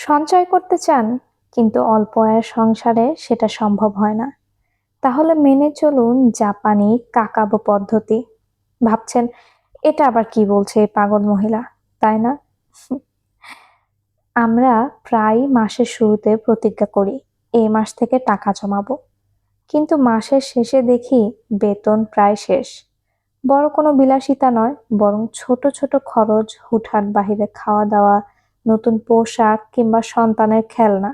সঞ্চয় করতে চান, কিন্তু অল্প আয়ের সংসারে সেটা সম্ভব হয় না। তাহলে মেনে চলুন জাপানি কাকাবো পদ্ধতি। ভাবছেন, এটা আবার কি বলছে পাগল মহিলা? তাই না? আমরা প্রায় মাসের শুরুতে প্রতিজ্ঞা করি, এই মাস থেকে টাকা জমাবো। কিন্তু মাসের শেষে দেখি বেতন প্রায় শেষ। বড় কোনো বিলাসিতা নয়, বরং ছোট ছোট খরচ, হুটহাট বাহিরে খাওয়া দাওয়া নতুন পোশাক কিংবা সন্তানের খেলনা,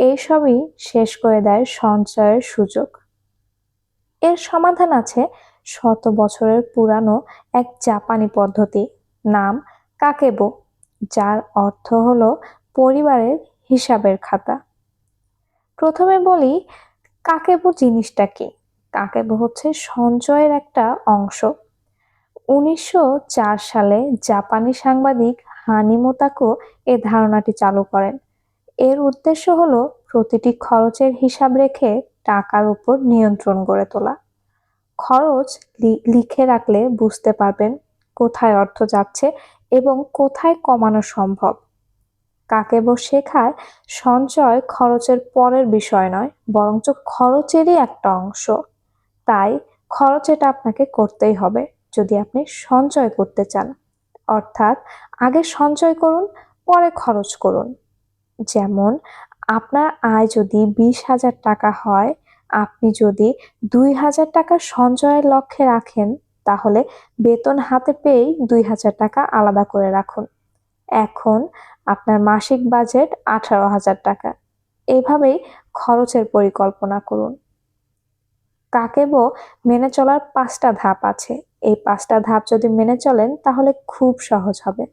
এইসবই শেষ করে দেয় সঞ্চয়ের সুযোগ। এর সমাধান আছে শত বছরের পুরানো এক জাপানি পদ্ধতি, নাম কাকেবো, যার অর্থ হলো পরিবারের হিসাবের খাতা। প্রথমে বলি কাকেবো জিনিসটা কি? কাকেবো হচ্ছে সঞ্চয়ের একটা অংশ। উনিশশো চার সালে জাপানি সাংবাদিক হানিমোতাকো এ ধারণাটি চালু করেন। এর উদ্দেশ্য হল প্রতিটি খরচের হিসাব রেখে টাকার উপর নিয়ন্ত্রণ গড়ে তোলা। খরচ লিখে রাখলে বুঝতে পারবেন কোথায় অর্থ যাচ্ছে এবং কোথায় কমানো সম্ভব। কাকেবো শেখায় সঞ্চয় খরচের পরের বিষয় নয়, বরঞ্চ খরচেরই একটা অংশ। তাই খরচ এটা আপনাকে করতেই হবে, যদি আপনি সঞ্চয় করতে চান। অর্থাৎ আগে সঞ্চয় করুন, পরে খরচ করুন। যেমন, আপনার আয় যদি বিশ হাজার টাকা হয়, আপনি যদি দুই হাজার টাকা সঞ্চয়ের লক্ষ্যে রাখেন, তাহলে বেতন হাতে পেয়েই দুই হাজার টাকা আলাদা করে রাখুন। এখন আপনার মাসিক বাজেট আঠারো হাজার টাকা। এভাবেই খরচের পরিকল্পনা করুন। কাকেবো মেনে চলার পাঁচটা ধাপ আছে। এই পাঁচটা ধাপ যদি মেনে চলেন, তাহলে খুব সহজ হবে।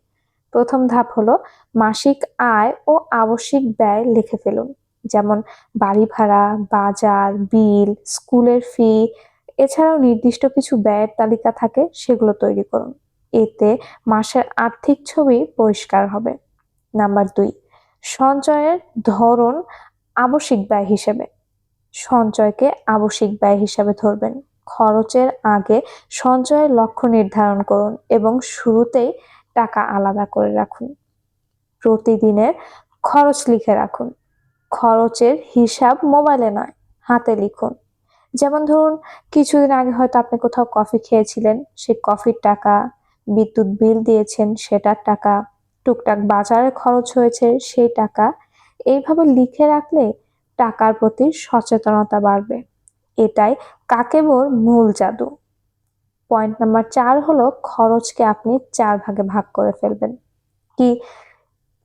প্রথম ধাপ হলো মাসিক আয় ও আবশ্যিক ব্যয় লিখে ফেলুন। যেমন বাড়ি ভাড়া, বাজার, বিল, স্কুলের ফি, এছাড়াও নির্দিষ্ট কিছু ব্যয়ের তালিকা থাকে, সেগুলো তৈরি করুন। এতে মাসের আর্থিক ছবি পরিষ্কার হবে। নাম্বার দুই, সঞ্চয়ের ধরন আবশ্যিক ব্যয় হিসেবে। সঞ্চয়কে আবশ্যিক ব্যয় হিসাবে ধরবেন। খরচের আগে সঞ্চয়ের লক্ষ্য নির্ধারণ করুন এবং শুরুতেই টাকা আলাদা করে রাখুন। প্রতিদিনের খরচ লিখে রাখুন। খরচের হিসাব মোবাইলে নয়, হাতে লিখুন। যেমন ধরুন, কিছুদিন আগে হয়তো আপনি কোথাও কফি খেয়েছিলেন, সেই কফির টাকা, বিদ্যুৎ বিল দিয়েছেন, সেটার টাকা, টুকটাক বাজারে খরচ হয়েছে, সেই টাকা এইভাবে লিখে রাখলে টাকার প্রতি সচেতনতা বাড়বে। এটাই কাকেবোর মূল জাদু। পয়েন্ট নাম্বার চার হলো খরচকে আপনি চার ভাগে ভাগ করে ফেলবেন। কি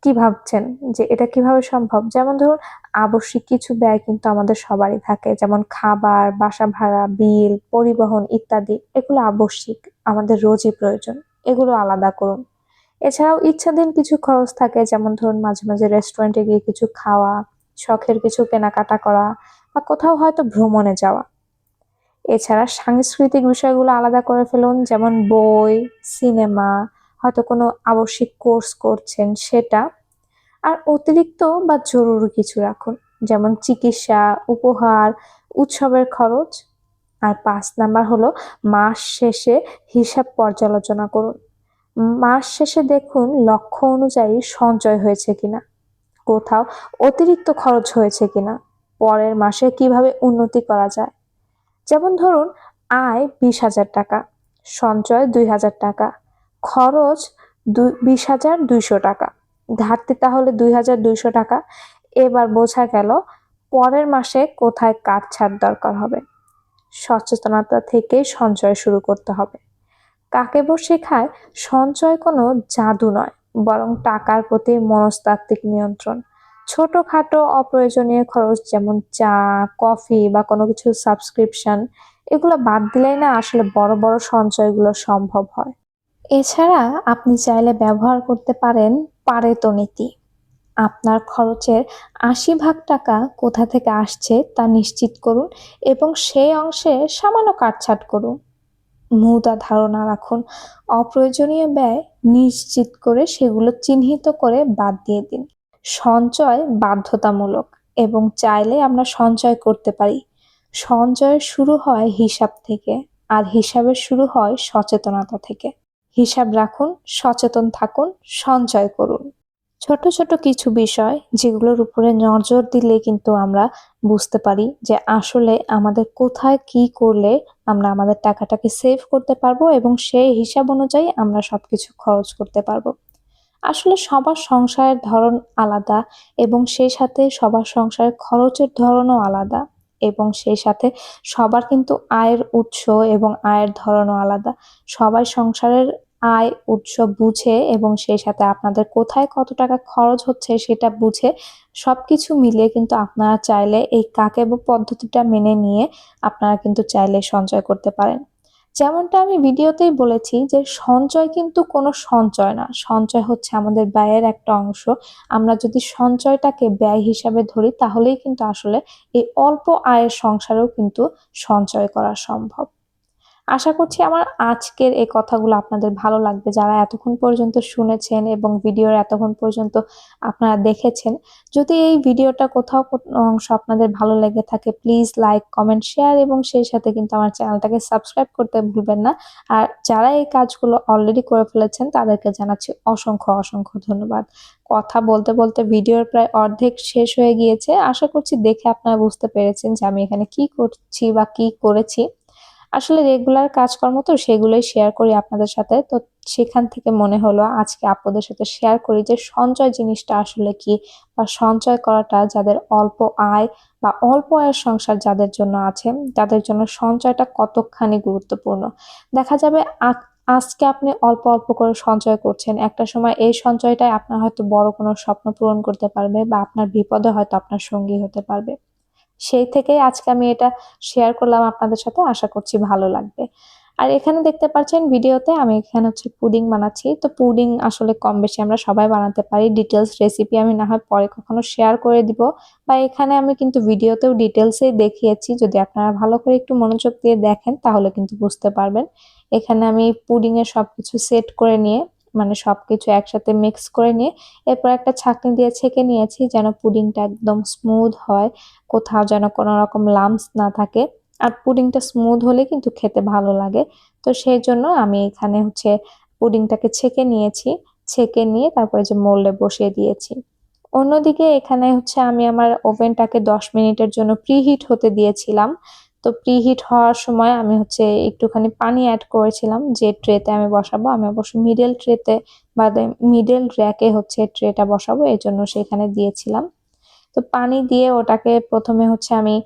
কি ভাবছেন যে এটা কীভাবে সম্ভব? যেমন ধরুন, আবশ্যিক কিছু ব্যয় কিন্তু আমাদের সবারই থাকে, যেমন খাবার, বাসা ভাড়া, বিল, পরিবহন ইত্যাদি। এগুলো আবশ্যিক, আমাদের রোজই প্রয়োজন। এগুলো আলাদা করুন। এছাড়াও ইচ্ছাধীন কিছু খরচ থাকে, যেমন ধরুন মাঝে মাঝে রেস্টুরেন্টে গিয়ে কিছু খাওয়া শখের কিছু কেনাকাটা করা বা কোথাও হয়তো ভ্রমণে যাওয়া। এছাড়া সাংস্কৃতিক বিষয়গুলো আলাদা করে ফেলুন, যেমন বই, সিনেমা, হয়তো কোনো আবশ্যিক কোর্স করছেন সেটা। আর অতিরিক্ত বা জরুরি কিছু রাখুন, যেমন চিকিৎসা, উপহার, উৎসবের খরচ। আর পাঁচ নাম্বার হলো মাস শেষে হিসাব পর্যালোচনা করুন। মাস শেষে দেখুন লক্ষ্য অনুযায়ী সঞ্চয় হয়েছে কিনা। কোথাও অতিরিক্ত খরচ হয়েছে কিনা, পরের মাসে কীভাবে উন্নতি করা যায়? যেমন ধরুন, আয় বিশ হাজার টাকা, সঞ্চয় দুই হাজার টাকা, খরচ দুই, বিশ হাজার দুইশো টাকা, ঘাটতি তাহলে দুই হাজার দুইশো টাকা। এবার বোঝা গেল পরের মাসে কোথায় কাটছাট দরকার হবে। সচেতনতা থেকেই সঞ্চয় শুরু করতে হবে। কাকেবো শেখায়, সঞ্চয় কোনো জাদু নয়। বরং টাকার প্রতি মনস্তাত্ত্বিক নিয়ন্ত্রণ। ছোটখাটো অপ্রয়োজনীয় খরচ যেমন চা, কফি বা কোনো কিছু সাবস্ক্রিপশন এগুলো বাদ দিলেই না আসলে বড় বড় সঞ্চয়গুলো সম্ভব হয়। এছাড়া আপনি চাইলে ব্যবহার করতে পারেন পারেতো নীতি। আপনার খরচের আশি ভাগ টাকা কোথা থেকে আসছে তা নিশ্চিত করুন এবং সেই অংশে সামান্য কাটছাট করুন। মুদা ধারণা রাখুন। অপ্রয়োজনীয় ব্যয় নিশ্চিত করে সেগুলো চিহ্নিত করে বাদ দিয়ে দিন। সঞ্চয় বাধ্যতামূলক এবং চাইলে আমরা সঞ্চয় করতে পারি। সঞ্চয় শুরু হয় হিসাব থেকে আর হিসাবের শুরু হয় সচেতনতা থেকে। হিসাব রাখুন, সচেতন থাকুন, সঞ্চয় করুন। ছোট ছোট কিছু বিষয় যেগুলোর উপরে নজর দিলে কিন্তু আমরা বুঝতে পারি যে আসলে আমাদের কোথায় কি করলে আমরা আমাদের টাকাটাকে সেভ করতে পারব এবং সেই হিসাব অনুযায়ী আমরা সব কিছু খরচ করতে পারব। আসলে সবার সংসারের ধরন আলাদা এবং সেই সাথে সবার সংসারের খরচের ধরনও আলাদা এবং সেই সাথে সবার কিন্তু আয়ের উৎস এবং আয়ের ধরনও আলাদা। সবাই সংসারের আয় উৎস বুঝে এবং সেই সাথে আপনাদের কোথায় কত টাকা খরচ হচ্ছে সেটা বুঝে সবকিছু মিলিয়ে কিন্তু আপনারা চাইলে এই কাকেব পদ্ধতিটা মেনে নিয়ে আপনারা কিন্তু চাইলে সঞ্চয় করতে পারেন। যেমনটা আমি ভিডিওতেই বলেছি যে সঞ্চয় কিন্তু কোনো সঞ্চয় না। সঞ্চয় হচ্ছে আমাদের ব্যয়ের একটা অংশ। আমরা যদি সঞ্চয়টাকে ব্যয় হিসাবে ধরি তাহলেই কিন্তু আসলে এই অল্প আয়ের সংসারেও কিন্তু সঞ্চয় করা সম্ভব। আশা করছি আমার আজকের এই কথাগুলো আপনাদের ভালো লাগবে। যারা এতক্ষণ পর্যন্ত শুনেছেন এবং ভিডিওর এতক্ষণ পর্যন্ত আপনারা দেখেছেন, যদি এই ভিডিওটা কোথাও অংশ আপনাদের ভালো লেগে থাকে প্লিজ লাইক কমেন্ট শেয়ার এবং সেই সাথে কিন্তু আমার চ্যানেলটাকে সাবস্ক্রাইব করতে ভুলবেন না। আর যারা এই কাজগুলো অলরেডি করে ফেলেছেন, তাদেরকে জানাচ্ছি অসংখ্য অসংখ্য ধন্যবাদ। কথা বলতে বলতে ভিডিওর প্রায় অর্ধেক শেষ হয়ে গিয়েছে। আশা করছি দেখে আপনারা বুঝতে পেরেছেন যে আমি এখানে কি করছি বা কি করেছি। আসলে রেগুলার কাজকর্ম তো সেগুলোই শেয়ার করি আপনাদের সাথে। তো সেখান থেকে মনে হলো আজকে আপনাদের সাথে শেয়ার করি যে সঞ্চয় জিনিসটা আসলে কি বা সঞ্চয় করাটা যাদের অল্প আয় বা অল্প আয়ের সংসার যাদের জন্য আছে তাদের জন্য সঞ্চয়টা কতখানি গুরুত্বপূর্ণ। দেখা যাবে আজকে আপনি অল্প অল্প করে সঞ্চয় করছেন, একটা সময় এই সঞ্চয়টাই আপনার হয়তো বড় কোনো স্বপ্ন পূরণ করতে পারবে বা আপনার বিপদে হয়তো আপনার সঙ্গী হতে পারবে। সেই থেকেই আজকে আমি এটা শেয়ার করলাম আপনাদের সাথে। আশা করছি ভালো লাগবে। আর এখানে দেখতে পাচ্ছেন ভিডিওতে আমি এখানে হচ্ছে পুডিং বানাচ্ছি। তো পুডিং আসলে কম বেশি আমরা সবাই বানাতে পারি। ডিটেলস রেসিপি আমি না হয় পরে কখনো শেয়ার করে দিব। বা এখানে আমি কিন্তু ভিডিওতেও ডিটেলসে দেখিয়েছি। যদি আপনারা ভালো করে একটু মনোযোগ দিয়ে দেখেন, তাহলে কিন্তু বুঝতে পারবেন। এখানে আমি পুডিংয়ের সব কিছু সেট করে নিয়ে মানে সবকিছু একসাথে মিক্স করে নিয়ে এরপর একটা ছাঁকনি দিয়ে ছেঁকে নিয়েছি যেন পুডিংটা একদম স্মুথ হয়, কোথাও যেন কোনো রকম লামস না থাকে। আর পুডিংটা স্মুথ হলে কিন্তু খেতে ভালো লাগে। তো সেই জন্য আমি এখানে হচ্ছে পুডিংটাকে ছেঁকে নিয়েছি। ছেঁকে নিয়ে তারপরে যে মোল্ডে বসিয়ে দিয়েছি। অন্যদিকে এখানে হচ্ছে আমি আমার ওভেনটাকে দশ মিনিটের জন্য প্রিহিট হতে দিয়েছিলাম। তো প্রিহিট হওয়ার সময় আমি হচ্ছে একটুখানি পানি অ্যাড করেছিলাম, যে ট্রেতে আমি বসাবো। আমি অবশ্য মিডল ট্রেতে বা মিডল র্যাকে হচ্ছে ট্রেটা বসাবো, এই জন্য সেখানে দিয়েছিলাম। তো পানি দিয়ে ওটাকে প্রথমে হচ্ছে আমি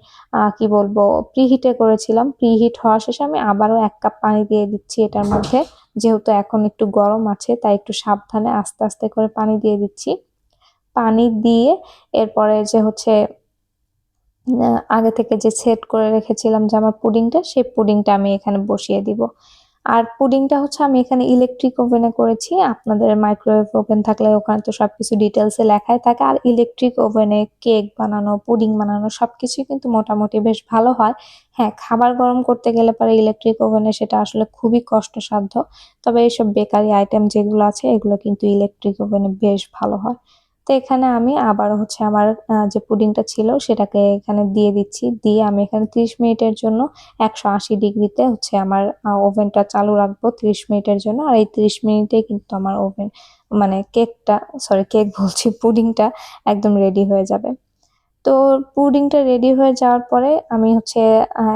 কি বলব প্রিহিটে করেছিলাম। প্রিহিট হওয়া শেষে আমি আবারও এক কাপ পানি দিয়ে দিচ্ছি এটার মধ্যে। যেহেতু এখন একটু গরম আছে, তাই একটু সাবধানে আস্তে আস্তে করে পানি দিয়ে দিচ্ছি। পানি দিয়ে এরপরে যে হচ্ছে আগে থেকে যে সেট করে রেখেছিলাম যে আমার পুডিংটা সেই পুডিংটা আমি এখানে বসিয়ে দিব। আর পুডিংটা হচ্ছে আমি এখানে ইলেকট্রিক ওভেনে করেছি। আপনাদের মাইক্রোওয়েভ ওভেন থাকলে ওখানে তো সবকিছু ডিটেলসে লেখাই থাকে। আর ইলেকট্রিক ওভেনে কেক বানানো পুডিং বানানো সবকিছুই কিন্তু মোটামুটি বেশ ভালো হয়। হ্যাঁ খাবার গরম করতে গেলে পরে ইলেকট্রিক ওভেনে সেটা আসলে খুবই কষ্টসাধ্য। তবে এইসব বেকারি আইটেম যেগুলো আছে, এগুলো কিন্তু ইলেকট্রিক ওভেনে বেশ ভালো হয়। তো এখানে আমি আবার হচ্ছে আমার যে পুডিংটা ছিল সেটাকে এখানে দিয়ে দিচ্ছি। দিয়ে আমি এখানে ত্রিশ মিনিটের জন্য একশো আশি ডিগ্রিতে হচ্ছে আমার ওভেনটা চালু রাখব ত্রিশ মিনিটের জন্য। আর এই ত্রিশ মিনিটে কিন্তু আমার ওভেন মানে কেকটা সরি কেক বলছি, পুডিংটা একদম রেডি হয়ে যাবে। তো পুডিংটা রেডি হয়ে যাওয়ার পরে আমি হচ্ছে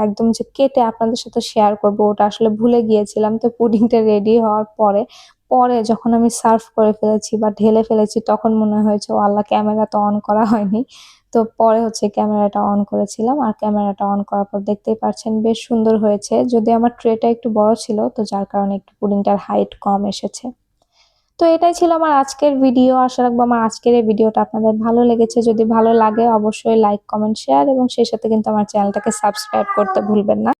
একদম যে কেটে আপনাদের সাথে শেয়ার করব, ওটা আসলে ভুলে গিয়েছিলাম। তো পুডিংটা রেডি হওয়ার পরে পরে যখন আমি সার্ভ করে ফেলেছি বা ঢেলে ফেলেছি, তখন মনে হয়েছে, ও আল্লাহ, ক্যামেরা তো অন করা হয়নি। তো পরে হচ্ছে ক্যামেরাটা অন করেছিলাম। আর ক্যামেরাটা অন করার পর দেখতেই পাচ্ছেন বেশ সুন্দর হয়েছে। যদি আমার ট্রেটা একটু বড় ছিল, তো যার কারণে একটু পুডিংটার হাইট কম এসেছে। তো এটাই ছিল আমার আজকের ভিডিও আশা রাখব আমার আজকের এই ভিডিওটা আপনাদের ভালো লেগেছে। যদি ভালো লাগে, অবশ্যই লাইক কমেন্ট শেয়ার এবং সেই সাথে কিন্তু আমার চ্যানেলটাকে সাবস্ক্রাইব করতে ভুলবেন না।